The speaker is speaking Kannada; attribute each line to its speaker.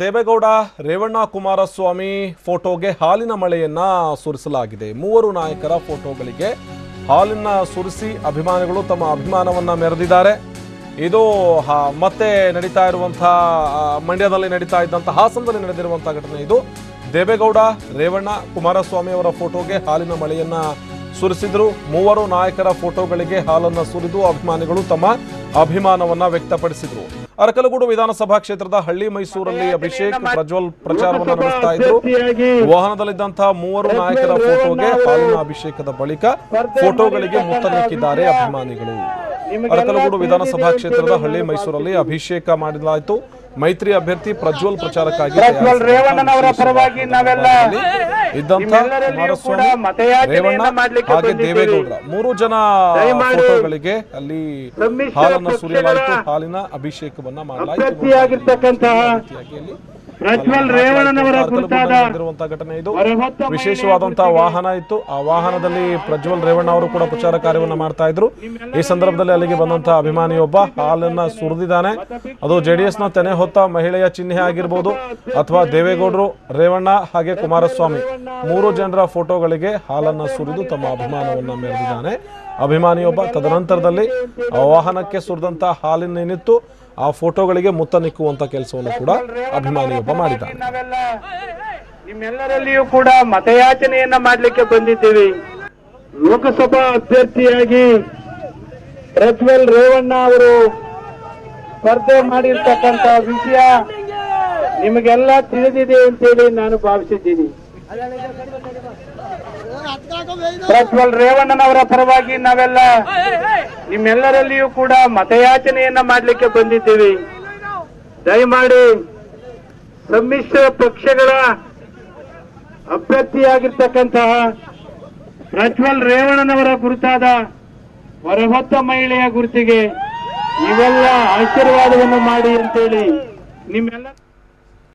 Speaker 1: ದೇವೇಗೌಡ, ರೇವಣ್ಣ ಕುಮಾರಸ್ವಾಮಿ ಫೋಟೋಗೆ ಹಾಲಿನ ಮಳೆಯನ್ನ ಸುರಿಸಲಾಗಿದೆ. ಮೂವರು ನಾಯಕರ ಫೋಟೋಗಳಿಗೆ ಹಾಲಿನ ಸುರಿಸಿ ಅಭಿಮಾನಿಗಳು ತಮ್ಮ ಅಭಿಮಾನವನ್ನ ಮೆರೆದಿದ್ದಾರೆ. ಇದು ಮತ್ತೆ ನಡೀತಾ ಇರುವಂತಹ ಮಂಡ್ಯದಲ್ಲಿ ನಡೀತಾ ಇದ್ದಂತಹ ಹಾಸನದಲ್ಲಿ ನಡೆದಿರುವಂತಹ ಘಟನೆ ಇದು. ದೇವೇಗೌಡ, ರೇವಣ್ಣ ಕುಮಾರಸ್ವಾಮಿ ಅವರ ಫೋಟೋಗೆ ಹಾಲಿನ ಮಳೆಯನ್ನ ಸುರಿಸಿದ್ರು. ಮೂವರು ನಾಯಕರ ಫೋಟೋಗಳಿಗೆ ಹಾಲನ್ನ ಸುರಿದು ಅಭಿಮಾನಿಗಳು ತಮ್ಮ ಅಭಿಮಾನವನ್ನ ವ್ಯಕ್ತಪಡಿಸಿದ್ರು. ಅರಕಲಗೂಡು ವಿಧಾನಸಭಾ ಕ್ಷೇತ್ರದ ಹಳ್ಳಿ ಮೈಸೂರಲ್ಲಿ ಅಭಿಷೇಕ್ ಪ್ರಜ್ವಲ್ ಪ್ರಚಾರವನ್ನು ನಡೆಸ್ತಾ ಇದ್ರು. ವಾಹನದಲ್ಲಿದ್ದಂತಹ ಮೂವರು ನಾಯಕರ ಫೋಟೋಗೆ ಹಾಲಿನ ಅಭಿಷೇಕದ ಬಳಿಕ ಫೋಟೋಗಳಿಗೆ ಮುತ್ತಲಿಕ್ಕಿದ್ದಾರೆ ಅಭಿಮಾನಿಗಳು. ಅರಕಲಗೂಡು ವಿಧಾನಸಭಾ ಕ್ಷೇತ್ರದ ಹಳ್ಳಿ ಮೈಸೂರಲ್ಲಿ ಅಭಿಷೇಕ ಮಾಡಲಾಯಿತು ಮೈತ್ರಿ ಅಭ್ಯರ್ಥಿ ಪ್ರಜ್ವಲ್ ಪ್ರಚಾರಕ್ಕಾಗಿ
Speaker 2: ರೇವಣ್ಣನವರ ಪರವಾಗಿ ನಾವೆಲ್ಲ
Speaker 1: ಇದ್ದಂತ ರೇವಣ್ಣ ಹಾಗೆ. ಮೂರು ಜನ ಫೋಟೋಗಳಿಗೆ ಅಲ್ಲಿ ಹಾಲನ್ನು ಸುರಿಯಲಾಯಿತು. ಹಾಲಿನ ಅಭಿಷೇಕವನ್ನ ಮಾಡಲಾಯಿತು.
Speaker 2: ಪ್ರಜ್ವಲ್ ರೇವಣ್ಣನವರ ಕುರಿತಾದ
Speaker 1: ನಡೆದಿರುವಂತಹ ಘಟನೆ ಇದು. ವಿಶೇಷವಾದಂತಹ ವಾಹನ ಇತ್ತು. ಆ ವಾಹನದಲ್ಲಿ ಪ್ರಜ್ವಲ್ ರೇವಣ್ಣ ಅವರು ಕೂಡ ಪ್ರಚಾರ ಕಾರ್ಯವನ್ನು ಮಾಡ್ತಾ ಇದ್ರು. ಈ ಸಂದರ್ಭದಲ್ಲಿ ಅಲ್ಲಿಗೆ ಬಂದಂತಹ ಅಭಿಮಾನಿಯೊಬ್ಬ ಹಾಲನ್ನ ಸುರಿದಿದ್ದಾನೆ. ಅದು ಜೆಡಿಎಸ್ನ ತೆನೆ ಹೊತ್ತ ಮಹಿಳೆಯ ಚಿಹ್ನೆ ಆಗಿರ್ಬೋದು ಅಥವಾ ದೇವೇಗೌಡರು ರೇವಣ್ಣ ಹಾಗೆ ಕುಮಾರಸ್ವಾಮಿ ಮೂರು ಜನರ ಫೋಟೋಗಳಿಗೆ ಹಾಲನ್ನ ಸುರಿದು ತಮ್ಮ ಅಭಿಮಾನವನ್ನ ಮೆರೆದಿದ್ದಾನೆ. ಅಭಿಮಾನಿಯೊಬ್ಬ ತದನಂತರದಲ್ಲಿ ಆ ವಾಹನಕ್ಕೆ ಸುರಿದಂತಹ ಹಾಲಿನೇನಿತ್ತು ಆ ಫೋಟೋಗಳಿಗೆ ಮುತ್ತ ನಿಕ್ಕುವಂತ ಕೆಲಸವನ್ನು ಕೂಡ ಅಭಿಮಾನಿಯೊಬ್ಬ
Speaker 2: ಮಾಡಿದ್ದಾರೆ ನಿಮ್ಮೆಲ್ಲರಲ್ಲಿಯೂ ಕೂಡ ಮತಯಾಚನೆಯನ್ನ ಮಾಡಲಿಕ್ಕೆ ಬಂದಿದ್ದೀವಿ. ಲೋಕಸಭಾ ಅಭ್ಯರ್ಥಿಯಾಗಿ ಪ್ರಜ್ವಲ್ ರೇವಣ್ಣ ಅವರು ಸ್ಪರ್ಧೆ ಮಾಡಿರ್ತಕ್ಕಂತ ವಿಷಯ ನಿಮಗೆಲ್ಲ ತಿಳಿದಿದೆ ಅಂತೇಳಿ ನಾನು ಭಾವಿಸಿದ್ದೀನಿ. ಪ್ರಜ್ವಲ್ ರೇವಣ್ಣನವರ ಪರವಾಗಿ ನಾವೆಲ್ಲ ನಿಮ್ಮೆಲ್ಲರಲ್ಲಿಯೂ ಕೂಡ ಮತಯಾಚನೆಯನ್ನ ಮಾಡಲಿಕ್ಕೆ ಬಂದಿದ್ದೀವಿ. ದಯಮಾಡಿ ಸಮ್ಮಿಶ್ರ ಪಕ್ಷಗಳ ಅಭ್ಯರ್ಥಿಯಾಗಿರ್ತಕ್ಕಂತಹ ಪ್ರಜ್ವಲ್ ರೇವಣ್ಣನವರ ಗುರುತಾದ ಹೊರಹೊತ್ತ ಮಹಿಳೆಯ ಗುರುತಿಗೆ ನೀವೆಲ್ಲ ಆಶೀರ್ವಾದವನ್ನು ಮಾಡಿ ಅಂತೇಳಿ ನಿಮ್ಮೆಲ್ಲ